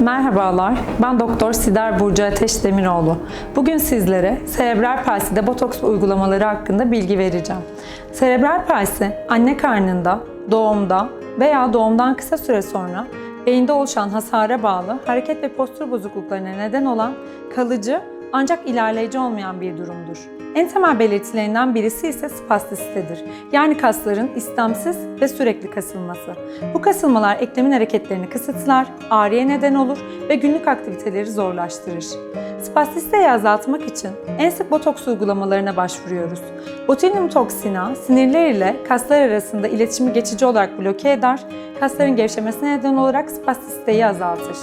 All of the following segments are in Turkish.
Merhabalar, ben Doktor Sider Burcu Ateş Demiroğlu. Bugün sizlere serebral palside botoks uygulamaları hakkında bilgi vereceğim. Serebral palsi, anne karnında, doğumda veya doğumdan kısa süre sonra beyinde oluşan hasara bağlı hareket ve postür bozukluklarına neden olan kalıcı ancak ilerleyici olmayan bir durumdur. En temel belirtilerinden birisi ise spastistedir. Yani kasların istemsiz ve sürekli kasılması. Bu kasılmalar eklemin hareketlerini kısıtlar, ağrıya neden olur ve günlük aktiviteleri zorlaştırır. Spastisteyi azaltmak için en sık botoks uygulamalarına başvuruyoruz. Botulinum toksina sinirler ile kaslar arasında iletişimi geçici olarak bloke eder, kasların gevşemesine neden olarak spastisteyi azaltır.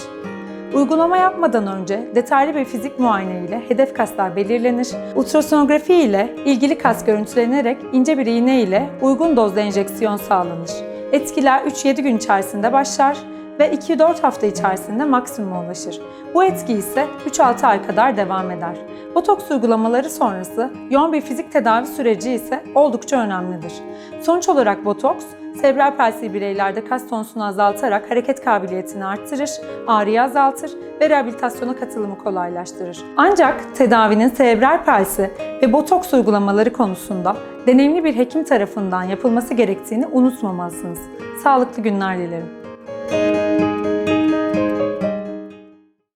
Uygulama yapmadan önce detaylı bir fizik muayene ile hedef kaslar belirlenir. Ultrasonografi ile ilgili kas görüntülenerek ince bir iğne ile uygun dozda enjeksiyon sağlanır. Etkiler 3-7 gün içerisinde başlar ve 2-4 hafta içerisinde maksimuma ulaşır. Bu etki ise 3-6 ay kadar devam eder. Botoks uygulamaları sonrası yoğun bir fizik tedavi süreci ise oldukça önemlidir. Sonuç olarak botoks, serebral palsi bireylerde kas tonusunu azaltarak hareket kabiliyetini arttırır, ağrıyı azaltır ve rehabilitasyona katılımı kolaylaştırır. Ancak tedavinin serebral palsi ve botoks uygulamaları konusunda deneyimli bir hekim tarafından yapılması gerektiğini unutmamalısınız. Sağlıklı günler dilerim.